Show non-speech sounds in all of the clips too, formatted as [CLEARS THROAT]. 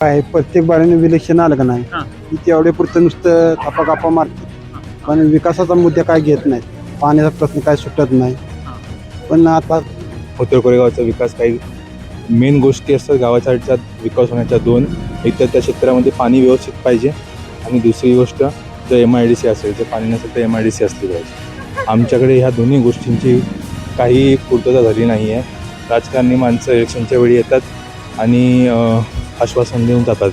काय प्रत्येक बाळाने इलेक्शन आलं का नाही. की तेवढे पुरतं नुसतं थापा कापा मारते. पण विकासाचा मुद्दा काय घेत नाही. पाण्याचा प्रश्न काय सुटत नाही. पण आता उत्तर कोरेगावचा विकास काही मेन गोष्टी असतात. गावाच्या विकास होण्याच्या दोन. एक तर त्या क्षेत्रामध्ये पाणी व्यवस्थित पाहिजे. आणि दुसरी गोष्ट जर एम आय डी सी असेल जर पाणी नसेल तर एम आय डी सी असली पाहिजे. आमच्याकडे ह्या दोन्ही गोष्टींची काही पूर्तता झाली नाही आहे राजकारणी माणसं इलेक्शनच्या वेळी येतात. आणि आश्वासन देऊन जातात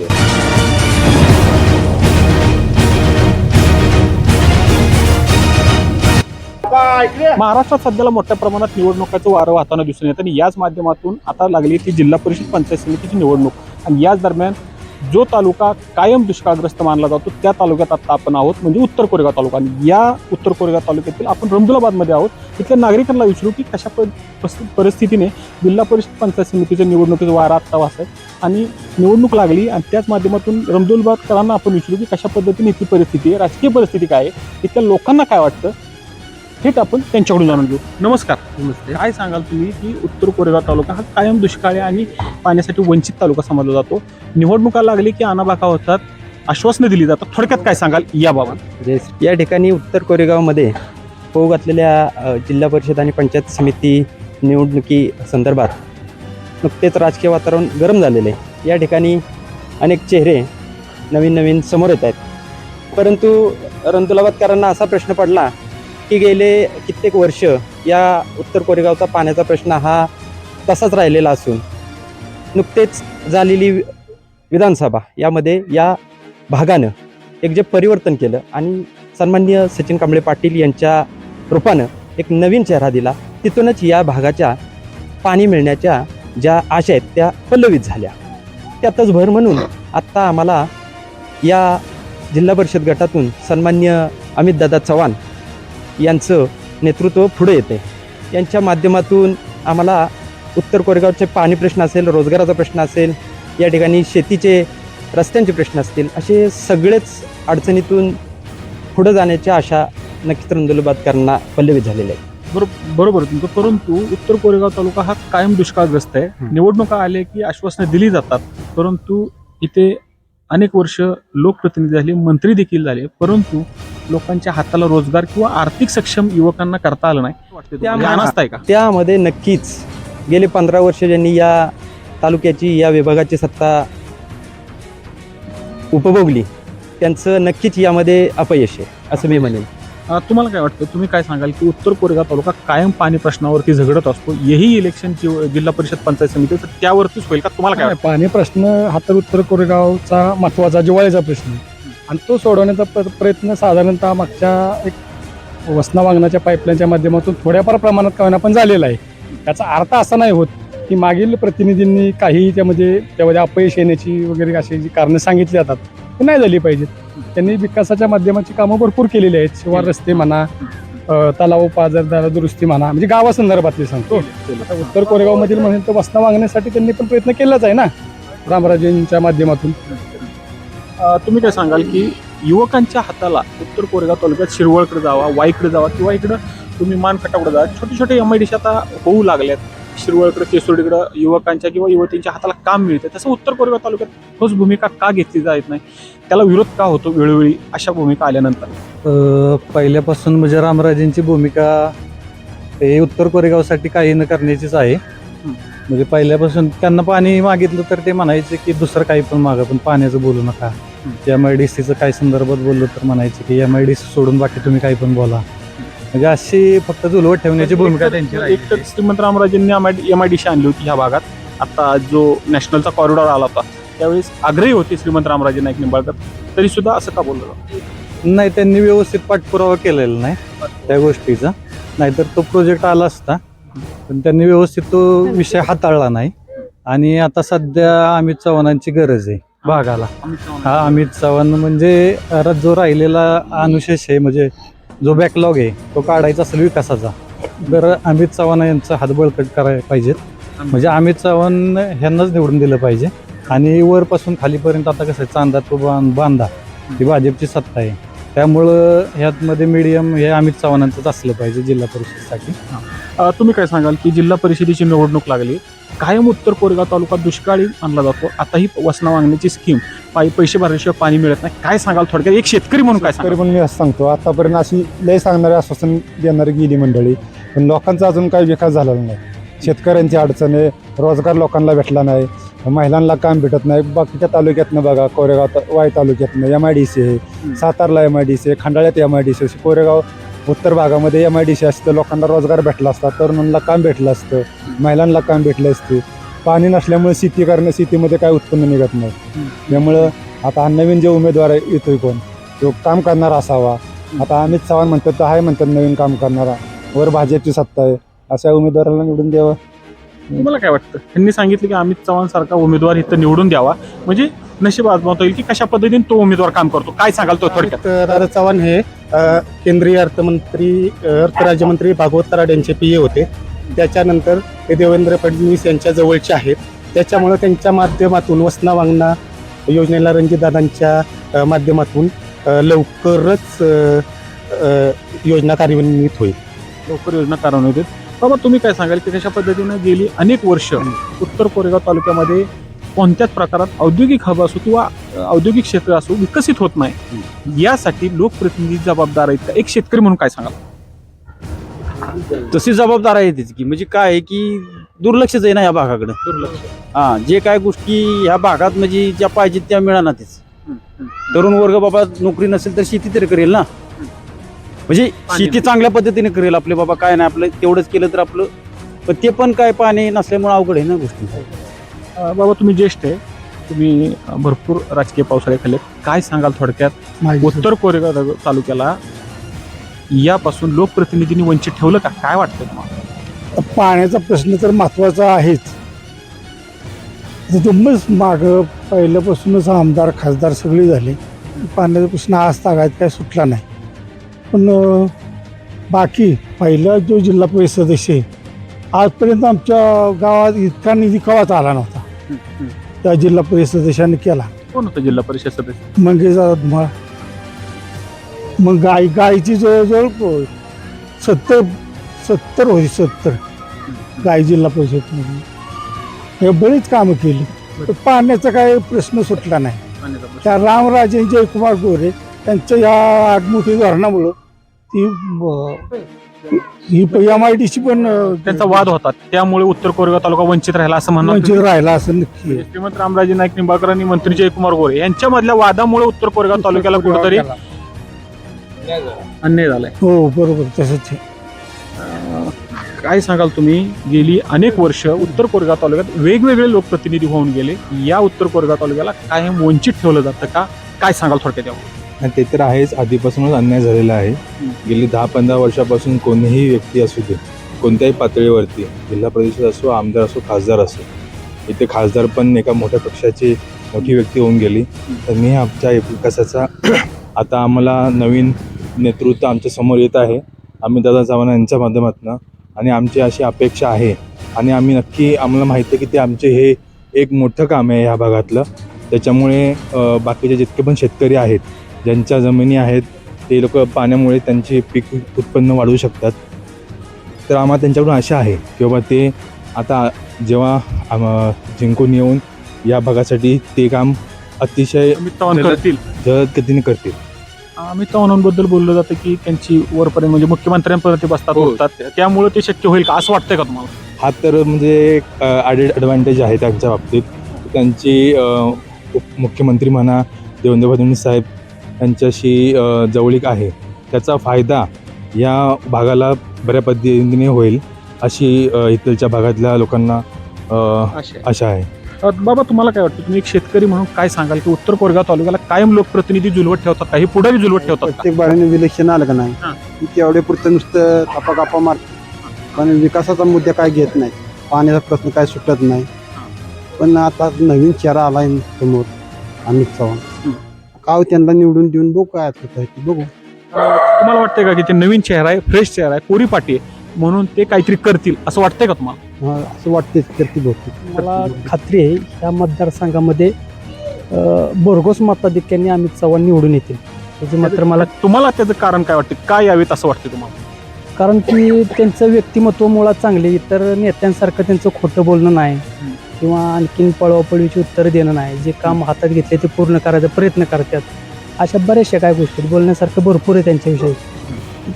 महाराष्ट्रात सध्याला मोठ्या प्रमाणात निवडणुकाचं वारं वाहताना दिसून येतं आणि याच माध्यमातून आता लागली ती जिल्हा परिषद पंचायत समितीची निवडणूक. आणि याच दरम्यान जो तालुका कायम दुष्काळग्रस्त मानला जातो त्या तालुक्यात आता आपण आहोत म्हणजे उत्तर कोरेगाव तालुका. आणि या उत्तर कोरेगाव तालुक्यातील आपण रमदुलाबादमध्ये आहोत. इथल्या नागरिकांना विचारू की कशा परिस्थितीने जिल्हा परिषद पंचायत समितीच्या निवडणुकीचा वारा आत्ता वास आहे आणि निवडणूक लागली आणि त्याच माध्यमातून रमदुलबादकरांना आपण विचारू की कशा पद्धतीने इथली परिस्थिती आहे राजकीय परिस्थिती काय आहे इथल्या लोकांना काय वाटतं थेट आपण त्यांच्याकडून जाणून घेऊ. नमस्कार. नमस्ते. काय सांगाल तुम्ही की उत्तर कोरेगाव तालुका हा कायम दुष्काळी आणि पाण्यासाठी वंचित तालुका समजला जातो. निवडणुका लागली की अनाबाका होतात आश्वासनं दिली जातात. थोडक्यात काय सांगाल याबाबत? या ठिकाणी उत्तर कोरेगावमध्ये होऊ घातलेल्या जिल्हा परिषद आणि पंचायत समिती निवडणुकी संदर्भात नुकतेच राजकीय वातावरण गरम झालेले आहे. या ठिकाणी अनेक चेहरे नवीन नवीन समोर येत आहेत. परंतु रणतुलाबादकरांना असा प्रश्न पडला की गेले कित्येक वर्ष या उत्तर कोरेगावचा पाण्याचा प्रश्न हा तसाच राहिलेला असून नुकतेच झालेली विधानसभा यामध्ये या भागानं एक जे परिवर्तन केलं आणि सन्मान्य सचिन कांबळे पाटील यांच्या रूपानं एक नवीन चेहरा दिला तिथूनच या भागाच्या पाणी मिळण्याच्या ज्या आशा आहेत त्या पल्लवित झाल्या. त्यातच भर म्हणून आत्ता आम्हाला या जिल्हा परिषद गटातून सन्मान्य अमितदादा चव्हाण यांचं नेतृत्व पुढे येते. यांच्या माध्यमातून आम्हाला उत्तर कोरेगावचे पाणी प्रश्न असेल रोजगाराचा प्रश्न असेल या ठिकाणी शेतीचे रस्त्यांचे प्रश्न असतील असे सगळेच अडचणीतून पुढे जाण्याच्या आशा नक्कीच रंदुलबादकरांना पल्लवित झालेल्या आहेत. बरोबर बरोबर आहे तुमचं. परंतु उत्तर कोरेगाव तालुका हा कायम दुष्काळग्रस्त आहे. निवडणुका आले की आश्वासनं दिली जातात. परंतु इथे अनेक वर्ष लोकप्रतिनिधी झाले मंत्री देखील झाले. परंतु लोकांच्या हाताला रोजगार किंवा आर्थिक सक्षम युवकांना करता आलं नाही असताय का? त्यामध्ये नक्कीच. गेले पंधरा वर्ष ज्यांनी या तालुक्याची या विभागाची सत्ता उपभोगली त्यांचं नक्कीच यामध्ये अपयश आहे असं मी म्हणेन. तुम्हाला काय वाटतं? तुम्ही काय सांगाल की उत्तर कोरेगाव तालुका कायम पाणी प्रश्नावरती झगडत असतो हेही इलेक्शनची जिल्हा परिषद पंचायत समिती तर त्यावरतीच होईल का? तुम्हाला काय पाणी प्रश्न हा तर उत्तर कोरेगावचा महत्त्वाचा जिव्हाळ्याचा प्रश्न. आणि तो सोडवण्याचा प्र- प्रयत्न साधारणतः मागच्या एक वसना वागण्याच्या पाईपलाईनच्या माध्यमातून थोड्याफार प्रमाणात का होईना पण झालेला आहे. त्याचा अर्थ असा नाही होत की मागील प्रतिनिधींनी काही त्यामध्ये त्यामध्ये अपयश येण्याची वगैरे अशी जी कारणं सांगितली जातात ती नाही झाली पाहिजेत. त्यांनी विकासाच्या माध्यमाची कामं भरपूर केलेली आहेत. शिवार रस्ते म्हणा तलाव पाजरदार दुरुस्ती म्हणा म्हणजे गावासंदर्भातली सांगतो. आता उत्तर कोरेगावमधील म्हणेल तर वसना वागण्यासाठी त्यांनी पण प्रयत्न केलाच आहे ना रामराजेंच्या माध्यमातून. तुम्ही काय सांगाल की युवकांच्या हाताला उत्तर कोरेगाव तालुक्यात शिरवळकडे जावा वाईकडे जावा किंवा इकडं तुम्ही मानखटाकडे जावा छोटे छोटे एम आय आता होऊ लागल्यात शिरवळकडे केसोडीकडे युवकांच्या किंवा युवतींच्या हाताला काम मिळते तसं उत्तर कोरेगाव तालुक्यात ठोस भूमिका का घेतली जात नाही? त्याला विरोध का होतो वेळोवेळी अशा भूमिका आल्यानंतर? पहिल्यापासून म्हणजे रामराजेंची भूमिका हे उत्तर कोरेगावसाठी काही न करण्याचीच आहे. म्हणजे पहिल्यापासून त्यांना पाणी मागितलं तर ते म्हणायचे की दुसरं काही पण मागा पण पाण्याचं बोलू नका. एम आय डी सीचं काही संदर्भात बोललो तर म्हणायचे की एम आय डी सी सोडून बाकी तुम्ही काही पण बोला. म्हणजे अशी फक्त जुलवत ठेवण्याची भूमिका त्यांची एक. तर श्रीमंत रामराजेंनी एम आय डी सी आणली होती ह्या भागात. आता जो नॅशनलचा कॉरिडॉर आला होता त्यावेळेस आग्रही होते श्रीमंत रामराजे नाईक निंबाळकर. तरी सुद्धा असं का बोललं? नाही त्यांनी व्यवस्थित पाठपुरावा केलेला नाही त्या गोष्टीचा. नाहीतर तो प्रोजेक्ट आला असता पण त्यांनी व्यवस्थित तो विषय हाताळला नाही. आणि आता सध्या अमित चव्हाणांची गरज आहे. भागाला. हा अमित चव्हाण म्हणजे जो राहिलेला अनुशेष आहे म्हणजे जो बॅकलॉग आहे तो काढायचा असेल विकासाचा. तर अमित चव्हाण यांचा हात बळकट करायला पाहिजेत. म्हणजे अमित चव्हाण ह्यांनाच निवडून दिलं पाहिजे. आणि वरपासून खालीपर्यंत आता कसं आहे, चांदा तो बां- बांधा ही भाजपची सत्ता आहे. त्यामुळं ह्यातमध्ये मीडियम हे अमित चव्हाणांचंच असलं पाहिजे जिल्हा परिषदसाठी. अं, तुम्ही काय सांगाल की जिल्हा परिषदेची निवडणूक लागली? कायम उत्तर कोरेगाव तालुका दुष्काळी मानला जातो. आता ही वसना वागण्याची स्कीम पायी पैसे भरल्याशिवाय पाणी मिळत नाही. काय सांगाल थोडक्यात? एक शेतकरी म्हणून काय तरी सांगाल पण मी असं सांगतो. आतापर्यंत अशी लय सांगणारे आश्वासन देणारी गेली मंडळी. पण लोकांचा अजून काही विकास झालेला नाही. शेतकऱ्यांची अडचण आहे. रोजगार लोकांना भेटला नाही. महिलांना काम भेटत नाही. बाकीच्या तालुक्यातनं बघा कोरेगाव ता- वाई तालुक्यातनं एम आय डी सी आहे. सातारला एम आय डी सी आहे. खंडाळ्यात M I D C Koregaon उत्तर भागामध्ये एम आय डी सी असतं लोकांना रोजगार भेटला असता तरुणांना काम भेटलं असतं महिलांना काम भेटलं असते. पाणी नसल्यामुळे शेती करणं शेतीमध्ये काय उत्पन्न निघत नाही. त्यामुळं आता हा नवीन जे उमेदवार आहे येतोय कोण? तो काम करणारा असावा. आता अमित चव्हाण म्हणतात तर आहे म्हणतात नवीन काम करणारा. वर भाजपची सत्ता आहे. अशा उमेदवाराला निवडून द्यावं. तुम्हाला काय वाटतं? त्यांनी सांगितलं की अमित चव्हाण सारखा उमेदवार इथं निवडून द्यावा. म्हणजे नशीब आजमावता येईल की कशा पद्धतीने तो उमेदवार काम करतो? काय सांगाल तो थोडक्यात? दादा चव्हाण हे अ, केंद्रीय अर्थमंत्री अ, अर्थ राज्यमंत्री भागवत कराड यांचे पी ए होते. त्याच्यानंतर ते देवेंद्र फडणवीस यांच्या जवळचे आहेत. त्याच्यामुळं त्यांच्या माध्यमातून वसना वांगणा योजनेला रणजितदादांच्या अ, माध्यमातून अ, लवकरच अ, अ, योजना कार्यान्वित होईल. लवकर योजना कार्यान्वित आहेत. बाबा तुम्ही काय सांगाल की कशा पद्धतीनं गेली अनेक वर्ष उत्तर कोरेगाव तालुक्यामध्ये कोणत्याच प्रकारात औद्योगिक हब असो किंवा औद्योगिक क्षेत्र असो विकसित होत नाही. यासाठी लोकप्रतिनिधी जबाबदार आहेत का? एक शेतकरी म्हणून काय सांगाल? तशी जबाबदार आहे त्याची की म्हणजे काय आहे की दुर्लक्षच आहे ना या भागाकडे. हा जे काय गोष्टी ह्या भागात म्हणजे ज्या पाहिजेत त्या मिळाना तेच तरुण वर्ग बाबा नोकरी नसेल तर शेती तरी करेल ना. म्हणजे शेती चांगल्या पद्धतीने करेल आपले बाबा काय नाही आपलं तेवढंच केलं तर आपलं. पण ते पण काय पाणी नसल्यामुळे अवघड आहे ना गोष्टी. बाबा तुम्ही ज्येष्ठ आहे. तुम्ही भरपूर राजकीय पावसाळ्याखाली. काय सांगाल थोडक्यात? उत्तर कोरेगाव तालु- तालुक्याला यापासून लोकप्रतिनिधींनी वंचित ठेवलं का? काय वाटतं तुम्हाला? पाण्याचा प्रश्न तर महत्त्वाचा आहेच. तुम्हीच मागं पहिल्यापासूनच आमदार खासदार सगळे झाले. पाण्याचा प्रश्न आज तागायत काय सुटला नाही. पण बाकी पहिला जो जिल्हा परिषद सदस्य आहे आजपर्यंत आमच्या गावात इतका निधी कवाच आला नव्हता. त्या जिल्हा परिषद सदस्याने केला. कोण होतं जिल्हा परिषद सदस्य मंगेश धुमाळ. मग गाय गायची जवळजवळ सत्तर सत्तर होती सत्तर. गाय जिल्हा परिषदमध्ये हे बरीच कामं केली. पण पाण्याचा काही प्रश्न सुटला नाही. त्या रामराजे जयकुमार गोरे त्यांच्या या आठमोठी धोरणामुळं ती ब- ही एम आय डी सी पण त्यांचा वाद होता. त्यामुळे उत्तर कोरेगाव तालुका वंचित राहिला असं म्हणणं वंचित राहिला असं नक्की. आहे. श्रीमंत रामराजे नाईक निंबाळकर आणि मंत्री जयकुमार गोरे यांच्या मधल्या वादामुळे उत्तर कोरेगाव तालुक्याला कुठेतरी अन्याय झालाय. हो बरोबर तसंच आहे. काय सांगाल तुम्ही? गेली अनेक वर्ष उत्तर कोरेगाव तालुक्यात वेगवेगळे लोकप्रतिनिधी होऊन गेले. या उत्तर कोरेगाव तालुक्याला कायम वंचित ठेवलं जातं का? काय सांगाल थोडक्यात यावर? आणि ते तर आहेच. आधीपासूनच अन्याय झालेला आहे. गेली दहा पंधरा वर्षापासून कोणीही व्यक्ती असू दे कोणत्याही पातळीवरती जिल्हा परिषद असो आमदार असो खासदार असो इथे खासदार पण एका मोठ्या पक्षाची मोठी व्यक्ती होऊन गेली. तर मी आमच्या विकासाचा [CLEARS THROAT] आता आम्हाला नवीन नेतृत्व आमच्यासमोर येत आहे. आम्ही दादा चव्हाण यांच्या माध्यमातून आणि आमची अशी अपेक्षा आहे. आणि आम्ही नक्की आम्हाला माहिती आहे की ते आमचे हे एक मोठं काम आहे ह्या भागातलं. त्याच्यामुळे बाकीचे जितके पण शेतकरी आहेत ज्यांच्या जमिनी आहेत ते लोक पाण्यामुळे त्यांचे पीक उत्पन्न वाढवू शकतात. तर आम्हाला त्यांच्याकडून आशा आहे की बाबा ते आता जेव्हा आम- जिंकून येऊन या भागासाठी ते काम अतिशय करतील जलद गतीने करतील. अमित चव्हाणांबद्दल बोललं जातं की त्यांची वरपर्यंत म्हणजे मुख्यमंत्र्यांपर्यंत बसतात हो. उठतात. त्यामुळे ते शक्य होईल का? असं वाटतंय का तुम्हाला? हा तर म्हणजे एक ॲडेड ॲडव्हान्टेज आहे त्यांच्या बाबतीत. त्यांची मुख्यमंत्री म्हणा देवेंद्र फडणवीस साहेब यांच्याशी जवळीक आहे. त्याचा फायदा या भागाला बऱ्या पद्धतीने होईल अशी इथलच्या भागातल्या लोकांना आशा आहे. बाबा तुम्हाला काय वाटतं? तुम्ही एक शेतकरी म्हणून काय सांगाल की उत्तर कोरेगाव तालुक्याला कायम लोकप्रतिनिधी जुलवत ठेवतात? काही पुढे जुलवत ठेवतात का? प्रत्येक बाळीने विलक्षण आलं का नाही? तेवढे पुरतं नुसतं कापा कापा मारते पण विकासाचा मुद्दा काय घेत नाही. पाण्याचा प्रश्न काय सुटत नाही. पण आता नवीन चेहरा आलाय समोर अमित चव्हाण. काव त्यांना निवडून देऊन बघू काय होतं ते बघू. तुम्हाला वाटतंय का की ते नवीन चेहरा आहे फ्रेश चेहरा आहे कोरी पाटी आहे म्हणून ते काहीतरी करतील असं वाटतंय का तुम्हाला? हा, असं वाटतेच करते बहुतेक मला खात्री आहे या मतदारसंघामध्ये अ, भरघोस मताधिक्यांनी अमित चव्हाण निवडून येतील. त्याची मात्र मला तुम्हाला त्याचं कारण काय वाटतं? काय यावेत असं वाटतं तुम्हाला? कारण की त्यांचं व्यक्तिमत्व मुळात चांगले इतर नेत्यांसारखं त्यांचं खोटं बोलणं नाही. किंवा आणखीन पळवापळीची उत्तरं देणं नाही. जे काम हातात घेतले ते पूर्ण करायचा प्रयत्न करतात. अशा बऱ्याचशा काय गोष्टी आहेत. बोलण्यासारखं भरपूर आहे त्यांच्याविषयी.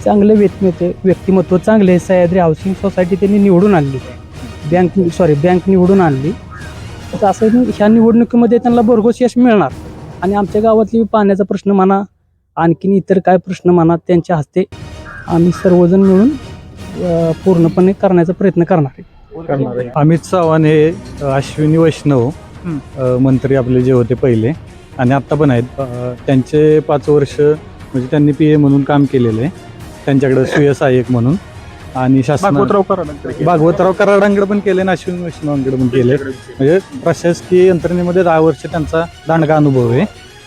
चांगलं व्यक्तिमत्व व्यक्तिमत्व चांगले आहे. सह्याद्री हाऊसिंग सोसायटी त्यांनी निवडून आणली. बँक सॉरी बँक निवडून आणली. तर असं ह्या निवडणुकीमध्ये त्यांना भरघोस यश मिळणार. आणि आमच्या गावातली पाण्याचा प्रश्न म्हणा आणखीन इतर काय प्रश्न म्हणा त्यांच्या हस्ते आम्ही सर्वजण मिळून पूर्णपणे करण्याचा प्रयत्न करणार आहे. करणार आहे. अमित चव्हाण हे अश्विनी वैष्णव. अ, मंत्री आपले जे होते पहिले आणि आत्ता पण आहेत. अ, त्यांचे पाच वर्ष म्हणजे त्यांनी पी ए म्हणून काम केलेलं आहे. त्यांच्याकडे सुय सहाय्यक म्हणून. आणि शासन भागवतराव कराड भागवतराव कराडांकडे पण केले आणि अश्विनी वैष्णवांकडे पण केले म्हणजे प्रशासकीय यंत्रणेमध्ये दहा वर्ष त्यांचा दांडगा अनुभव आहे.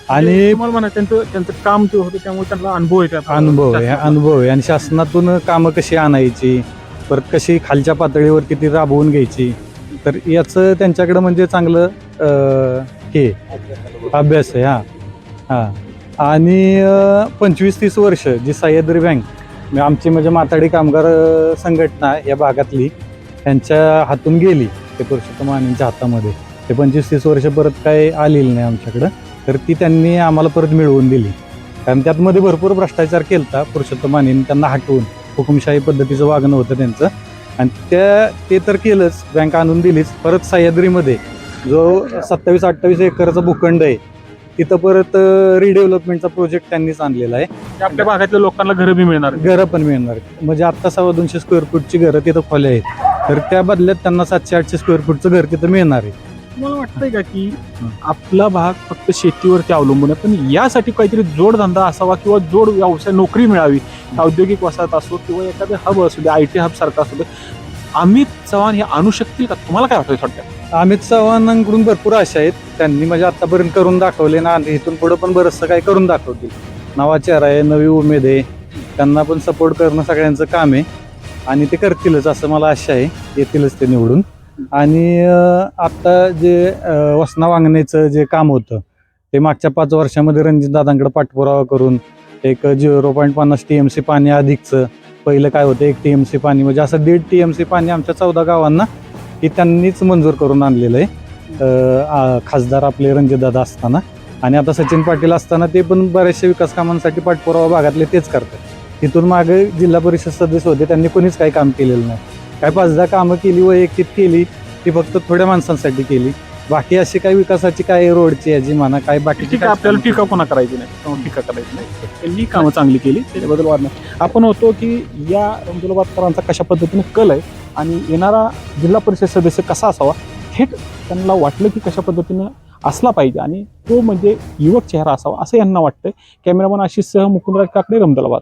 आणि तुम्हाला म्हणा त्यांचं त्यांचं काम जे होतं त्यामुळे त्यांना अनुभव आहे त्या- अनुभव आहे अनुभव आहे. आणि शासनातून कामं कशी आणायची? परत कशी खालच्या पातळीवरती ती राबवून घ्यायची. तर याचं त्यांच्याकडं म्हणजे चांगलं हे अभ्यास आहे हां. हां. आणि पंचवीस तीस वर्ष जी सह्याद्री बँक म्हणजे आमची म्हणजे माथाडी कामगार संघटना या भागातली त्यांच्या हातून गेली ते पुरुषोत्तम मानेंच्या हातामध्ये. ते पंचवीस तीस वर्ष परत काय आलेली नाही आमच्याकडं. तर ती त्यांनी आम्हाला परत मिळवून दिली. कारण त्यातमध्ये भरपूर भ्रष्टाचार केलता पुरुषोत्तम मानेने त्यांना हटवून. हुकुमशाही पद्धतीचं वागणं होतं त्यांचं. आणि त्या ते तर केलंच बँक आणून दिलीच. परत सह्याद्रीमध्ये जो सत्तावीस अठ्ठावीस एकरचा भूखंड आहे तिथं परत रिडेव्हलपमेंटचा प्रोजेक्ट त्यांनीच आणलेला आहे. त्या आपल्या भागातल्या लोकांना घरं बी मिळणार घरं पण मिळणार म्हणजे आत्ता सव्वा दोनशे स्क्वेअर फूटची घरं तिथं खोल्या आहेत. तर त्या बदल्यात त्यांना सातशे आठशे स्क्वेअर फूटचं घर तिथं मिळणार आहे. तुम्हाला वाटतंय का की आपला भाग फक्त शेतीवरती अवलंबून आहे पण यासाठी काहीतरी जोडधंदा असावा किंवा जोड व्यवसाय नोकरी मिळावी औद्योगिक वसाहत असो किंवा एखादं हब असू दे आय टी हब सारखं असू दे अमित चव्हाण हे आणू शकतील का? तुम्हाला काय वाटतं थोडक्यात? अमित चव्हाणांकडून भरपूर आशा आहेत. त्यांनी म्हणजे आतापर्यंत करून दाखवले ना आणि इथून पुढे पण बरंचसं काही करून दाखवतील. नवा चेहरा आहे नवी उमेद आहे. त्यांना पण सपोर्ट करणं सगळ्यांचं काम आहे. आणि ते करतीलच असं मला आशा आहे. येतीलच ते निवडून. आणि आत्ता जे वसना वांगण्याचं जे काम होतं ते मागच्या पाच वर्षामध्ये रणजितदादांकडे पाठपुरावा करून एक झिरो पॉईंट पन्नास टी एम सी पाणी अधिकचं पहिलं काय होतं एक टी एम सी पाणी म्हणजे असं दीड टी एम सी पाणी आमच्या चौदा गावांना हे त्यांनीच मंजूर करून आणलेलं आहे. खासदार आपले रणजितदादा असताना. आणि आता सचिन पाटील असताना ते पण बऱ्याचशा विकास कामांसाठी पाठपुरावा भागातले तेच करतात. तिथून मागे जिल्हा परिषद सदस्य होते त्यांनी कोणीच काही काम केलेलं नाही. काय पाच दहा कामं केली वैयक्तिक केली ती फक्त थोड्या माणसांसाठी केली. बाकी अशी काही विकासाची काय रोडची याची म्हणा काय बाकीची आहे आपल्याला टीका कोणा करायची नाही? टीका करायची नाही? त्यांनी कामं चांगली केली त्याच्याबद्दल वाद नाही. आपण होतो की या रमजुलाबादकरांचा कशा पद्धतीने कल आहे आणि येणारा जिल्हा परिषद सदस्य कसा असावा थेट त्यांना वाटलं की कशा पद्धतीनं असला पाहिजे आणि तो म्हणजे युवक चेहरा असावा असं यांना वाटतंय. कॅमेरामन आशिष सह मुकुंदराज काकडे रमदलाबाद